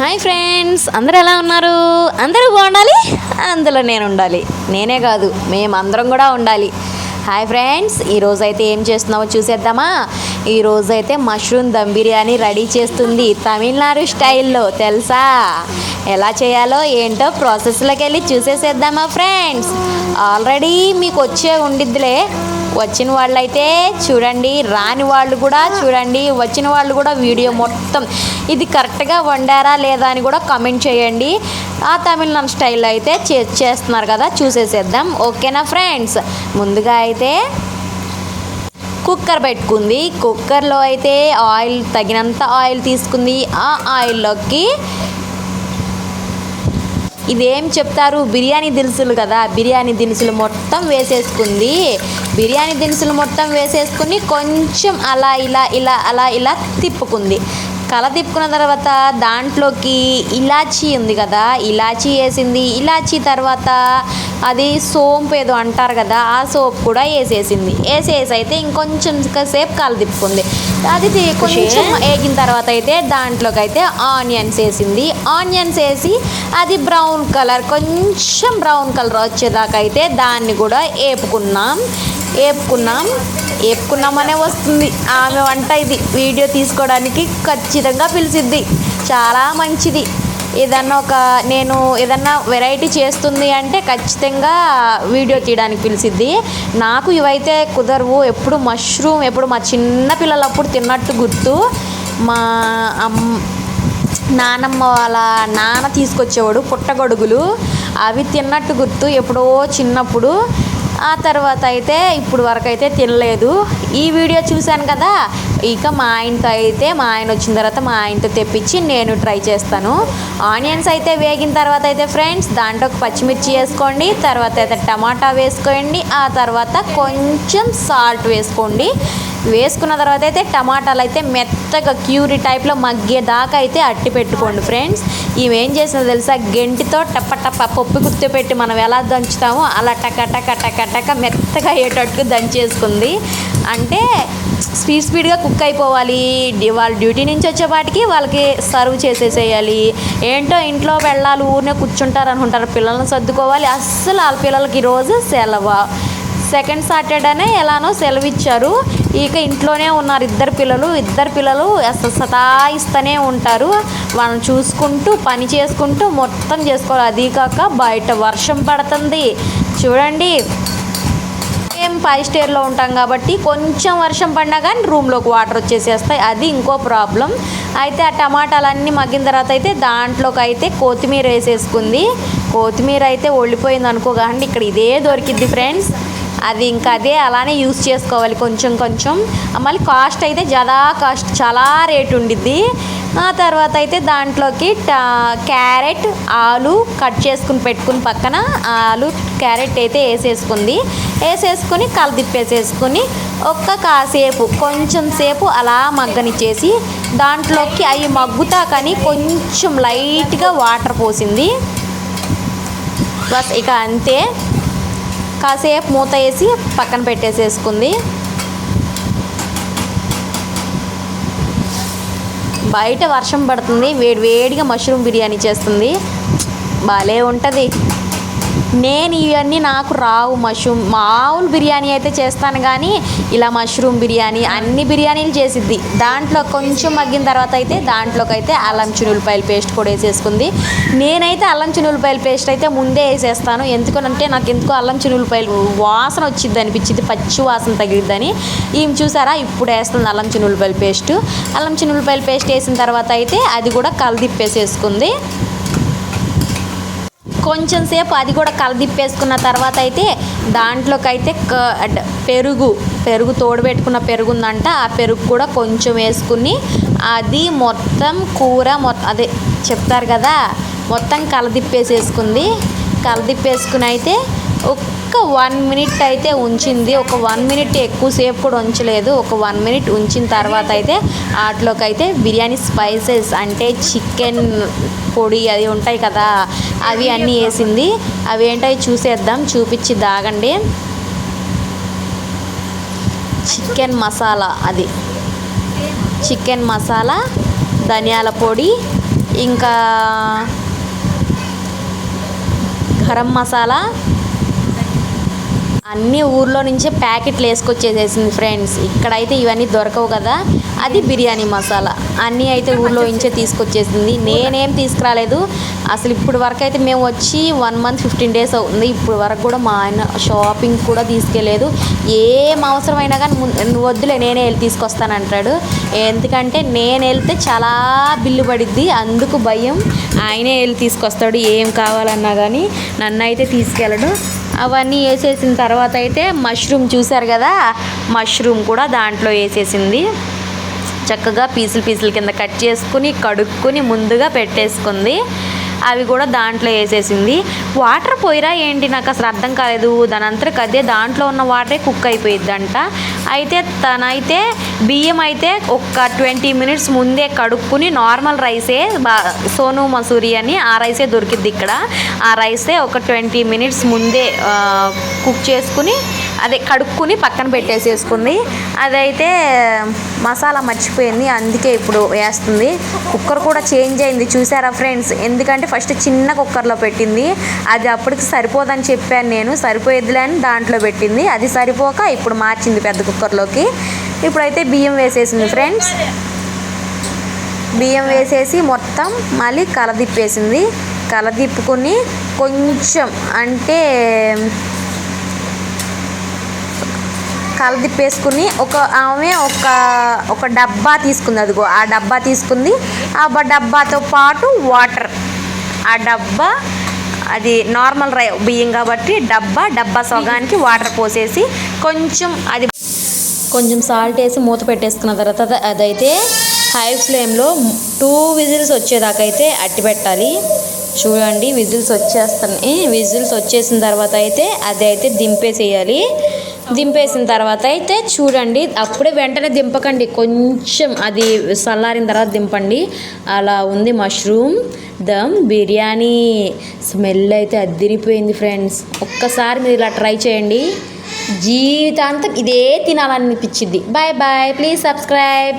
Hi friends అందరూ ఎలా ఉన్నారు? అందరూ బాగుండాలి? అందులో నేను ఉండాలి. నేనే కాదు మేమందరం కూడా ఉండాలి. హాయ్ ఫ్రెండ్స్ ఈరోజు అయితే ఏం చేస్తున్నామో చూసేద్దామా? ఈరోజు అయితే మష్రూమ్ దమ్ బిర్యానీ రెడీ చేస్తుంది తమిళనాడు స్టైల్లో తెలుసా? ఎలా చేయాలో ఏంటో ప్రాసెస్లోకి వెళ్ళి చూసేసేద్దామా ఫ్రెండ్స్? ఆల్రెడీ మీకు వచ్చే ఉండిద్దిలే. వచ్చిన వాళ్ళైతే చూడండి రాని వాళ్ళు కూడా చూడండి వచ్చిన వాళ్ళు కూడా వీడియో మొత్తం ఇది కరెక్ట్గా వండారా లేదా అని కూడా కమెంట్ చేయండి. ఆ తమిళనాడు స్టైల్లో అయితే చే చేస్తున్నారు కదా చూసేసేద్దాం. ఓకేనా ఫ్రెండ్స్ ముందుగా అయితే కుక్కర్ పెట్టుకుంది. కుక్కర్లో అయితే ఆయిల్ తగినంత ఆయిల్ తీసుకుంది. ఆ ఆయిల్లోకి ఇదేం చెప్తారు? బిర్యానీ దినుసులు కదా. బిర్యానీ దినుసులు మొత్తం వేసేసుకుంది. బిర్యానీ దినుసులు మొత్తం వేసేసుకుని కొంచెం అలా ఇలా ఇలా అలా ఇలా తిప్పుకుంది. కల తిప్పుకున్న తర్వాత దాంట్లోకి ఇలాచీ ఉంది కదా ఇలాచీ వేసింది. ఇలాచీ తర్వాత అది సోంపు ఏదో అంటారు కదా ఆ సోప్ కూడా వేసేసింది. వేసేసి అయితే ఇంకొంచెం సేపు కల తిప్పుకుంది. అది కొంచెం వేగిన తర్వాత అయితే దాంట్లోకి అయితే ఆనియన్స్ వేసింది. ఆనియన్స్ వేసి అది బ్రౌన్ కలర్ కొంచెం బ్రౌన్ కలర్ వచ్చేదాకా అయితే దాన్ని కూడా వేపుకున్నాం ఏపుకున్నాం. ఏపుకున్నామనే వస్తుంది. ఆమె వంట ఇది. వీడియో తీసుకోవడానికి ఖచ్చితంగా పిలిచిద్ది. చాలా మంచిది. ఏదన్నా ఒక నేను ఏదన్నా వెరైటీ చేస్తుంది అంటే ఖచ్చితంగా వీడియో తీయడానికి పిలిచిద్ది. నాకు ఇవైతే కుదరవు. ఎప్పుడు మష్రూమ్ ఎప్పుడు మా చిన్న పిల్లలప్పుడు తిన్నట్టు గుర్తు. మా అమ్ నానమ్మ వాళ్ళ నాన్న తీసుకొచ్చేవాడు పుట్టగొడుగులు. అవి తిన్నట్టు గుర్తు. ఎప్పుడో చిన్నప్పుడు ఆ తర్వాత అయితే ఇప్పుడు వరకు అయితే తినలేదు. ఈ వీడియో చూశాను కదా ఇక మా ఆయనతో అయితే మా ఆయన వచ్చిన తర్వాత మా ఆయనతో తెప్పించి నేను ట్రై చేస్తాను. ఆనియన్స్ అయితే వేగిన తర్వాత అయితే ఫ్రెండ్స్ దాంట్లో పచ్చిమిర్చి వేసుకోండి తర్వాత అయితే టమాటా వేసుకోండి ఆ తర్వాత కొంచెం సాల్ట్ వేసుకోండి. వేసుకున్న తర్వాత అయితే టమాటాలు అయితే మెత్తగా క్యూరీ టైప్లో మగ్గేదాకా అయితే అట్టి పెట్టుకోండి ఫ్రెండ్స్. ఇవి ఏం చేసిందో తెలుసా? గెంటితో టప్ప టప్ప పప్పు గుర్తు పెట్టి మనం ఎలా దంచుతామో అలా టక టక టక టక మెత్తగా అయ్యేటట్టు దంచేసుకుంది. అంటే స్పీడ్ స్పీడ్గా కుక్ అయిపోవాలి. వాళ్ళ డ్యూటీ నుంచి వచ్చేపాటికి వాళ్ళకి సర్వ్ చేసేసేయాలి. ఏంటో ఇంట్లో వెళ్ళాలి ఊరినే కూర్చుంటారు అనుకుంటారు పిల్లల్ని సర్దుకోవాలి. అస్సలు వాళ్ళ పిల్లలకి ఈరోజు సెలవు. సెకండ్ సాటర్డేనే ఎలానో సెలవు ఇచ్చారు ఇక ఇంట్లోనే ఉన్నారు ఇద్దరు పిల్లలు. ఇద్దరు పిల్లలు అసలు సతాయిస్తూనే ఉంటారు. వాళ్ళని చూసుకుంటూ పని చేసుకుంటూ మొత్తం చేసుకోవాలి. అది కాక బయట వర్షం పడుతుంది. చూడండి. మేము ఫైవ్ స్టేర్లో ఉంటాం కాబట్టి కొంచెం వర్షం పడినా కానీ రూమ్లోకి వాటర్ వచ్చేసేస్తాయి. అది ఇంకో ప్రాబ్లం. అయితే ఆ టమాటాలన్నీ మగ్గిన తర్వాత అయితే దాంట్లోకి అయితే కొత్తిమీర వేసేసుకుంది. కొత్తిమీర అయితే ఒళ్ళిపోయింది అనుకో కానీ ఇక్కడ ఇదే దొరికిద్ది ఫ్రెండ్స్. అది ఇంకా అదే అలానే యూస్ చేసుకోవాలి కొంచెం కొంచెం. మళ్ళీ కాస్ట్ అయితే చాలా కాస్ట్ చాలా రేటు ఉండిద్ది. ఆ తర్వాత అయితే దాంట్లోకి క్యారెట్ ఆలు కట్ చేసుకుని పెట్టుకుని పక్కన ఆలు క్యారెట్ అయితే వేసేసుకుంది. వేసేసుకుని కలదిప్పేసేసుకుని ఒక్క కాసేపు కొంచెం సేపు అలా మగ్గనిచ్చేసి దాంట్లోకి అవి మగ్గుతా కానీ కొంచెం లైట్గా వాటర్ పోసింది. బస్ ఇక అంతే. కాసేపు మూత వేసి పక్కన పెట్టేసేసుకుంది. బయట వర్షం పడుతుంది వేడి వేడిగా మష్రూమ్ బిర్యానీ చేస్తుంది. భలే ఉంటుంది. నేను ఇవన్నీ నాకు రావు మష్రూమ్. మామూలు బిర్యానీ అయితే చేస్తాను కానీ ఇలా మష్రూమ్ బిర్యానీ అన్ని బిర్యానీలు చేసిద్ది. దాంట్లో కొంచెం మగ్గిన తర్వాత అయితే దాంట్లోకి అయితే అల్లం చినులపాయల పేస్ట్ కూడా వేసేసుకుంది. నేనైతే అల్లం చినులపాయల పేస్ట్ అయితే ముందే వేసేస్తాను. ఎందుకనంటే నాకు ఎందుకో అల్లం చునులపాయలు వాసన వచ్చింది అనిపించింది పచ్చి వాసన తగిలిద్దని. ఈమె చూసారా? ఇప్పుడు వేస్తుంది అల్లం చినులపాయల పేస్ట్. అల్లం చినులపాయల పేస్ట్ వేసిన తర్వాత అయితే అది కూడా కలదిప్పేసేసుకుంది. కొంచెం సేపు అది కూడా కలదిప్పేసుకున్న తర్వాత అయితే దాంట్లోకి అయితే క- పెరుగు పెరుగు తోడబెట్టుకున్న పెరుగు ఉందంట ఆ పెరుగు కూడా కొంచెం వేసుకుని అది మొత్తం కూర మొత్తం అదే చెప్తారు కదా మొత్తం కలదిప్పేసేసుకుంది. కలదిప్పేసుకుని అయితే ఒక వన్ మినిట్ అయితే ఉంచింది. ఒక వన్ మినిట్ ఎక్కువసేపు కూడా ఉంచలేదు. ఒక వన్ మినిట్ ఉంచిన తర్వాత అయితే వాటిలోకి అయితే బిర్యానీ స్పైసెస్ అంటే చికెన్ పొడి అది ఉంటాయి కదా అవి అన్నీ వేసింది. అవి ఏంటో చూసేద్దాం. చూపించి దాగండి చికెన్ మసాలా అది. చికెన్ మసాలా ధనియాల పొడి ఇంకా గరం మసాలా అన్ని ఊర్లో నుంచే ప్యాకెట్లు వేసుకొచ్చేసేసింది ఫ్రెండ్స్. ఇక్కడైతే ఇవన్నీ దొరకవు కదా. అది బిర్యానీ మసాలా. అన్నీ అయితే ఊర్లో నుంచే తీసుకొచ్చేసింది. నేనేం తీసుకురాలేదు. అసలు ఇప్పుడు వరకు అయితే మేము వచ్చి వన్ మంత్ ఫిఫ్టీన్ డేస్ అవుతుంది. ఇప్పుడు వరకు కూడా మా ఆయన షాపింగ్ కూడా తీసుకెళ్ళలేదు. ఏం అవసరమైనా కానీ నువ్వు వద్దులే నేనే వెళ్ళి తీసుకొస్తానంటాడు ఎందుకంటే నేను వెళ్తే చాలా బిల్లు పడిద్ది. అందుకు భయం. ఆయనే వెళ్ళి తీసుకొస్తాడు. ఏం కావాలన్నా కానీ నన్ను అయితే తీసుకెళ్ళడు. అవన్నీ వేసేసిన తర్వాత అయితే మష్రూమ్ చూసారు కదా మష్రూమ్ కూడా దాంట్లో వేసేసింది. చక్కగా పీసులు పీసులు కింద కట్ చేసుకుని కడుక్కుని ముందుగా పెట్టేసుకుంది. అవి కూడా దాంట్లో వేసేసింది. వాటర్ పోయిరా ఏంటి? నాకు అసలు అర్థం కాలేదు. దాని అంతరకు అదే దాంట్లో ఉన్న వాటరే కుక్ అయిపోయిద్దంట. అయితే తనైతే బియ్యం అయితే ఒక ట్వంటీ మినిట్స్ ముందే కడుక్కుని నార్మల్ రైసే బా సోను మసూరి అని ఆ రైసే దొరికిద్ది ఇక్కడ. ఆ రైసే ఒక ట్వంటీ మినిట్స్ ముందే కుక్ చేసుకుని అదే కడుక్కుని పక్కన పెట్టేసేసుకుంది. అదైతే మసాలా మర్చిపోయింది అందుకే ఇప్పుడు వేస్తుంది. కుక్కర్ కూడా చేంజ్ అయింది చూసారా ఫ్రెండ్స్? ఎందుకంటే ఫస్ట్ చిన్న కుక్కర్లో పెట్టింది. అది అప్పటికి సరిపోదని చెప్పాను నేను సరిపోయేదిలే అని దాంట్లో పెట్టింది. అది సరిపోక ఇప్పుడు మార్చింది పెద్ద కుక్కర్లోకి. ఇప్పుడైతే బియ్యం వేసేసింది ఫ్రెండ్స్. బియ్యం వేసేసి మొత్తం మళ్ళీ కలదిప్పేసింది. కలదిప్పుకుని కొంచెం అంటే కలదిప్పేసుకుని ఒక ఆమె ఒక ఒక డబ్బా తీసుకుంది అదిగో ఆ డబ్బా తీసుకుంది. ఆ డబ్బాతో పాటు వాటర్. ఆ డబ్బా అది నార్మల్ రై బియ్యం కాబట్టి డబ్బా డబ్బా సగానికి వాటర్ పోసేసి కొంచెం అది కొంచెం సాల్ట్ వేసి మూత పెట్టేసుకున్న తర్వాత అదైతే హై ఫ్లేమ్లో టూ విజిల్స్ వచ్చేదాకా అయితే అట్టి పెట్టాలి. చూడండి విజిల్స్ వచ్చేస్తున్నాయి విజిల్స్ వచ్చేసిన తర్వాత అయితే అది అయితే దింపేసేయాలి. దింపేసిన తర్వాత అయితే చూడండి అప్పుడే వెంటనే దింపకండి. కొంచెం అది చల్లారిన తర్వాత దింపండి. అలా ఉంది మష్రూమ్ దమ్ బిర్యానీ. స్మెల్ అయితే అద్దిరిపోయింది ఫ్రెండ్స్. ఒక్కసారి మీరు ఇలా ట్రై చేయండి. జీవితాంతం ఇదే తినాలనిపించింది బాయ్ బాయ్. Please subscribe.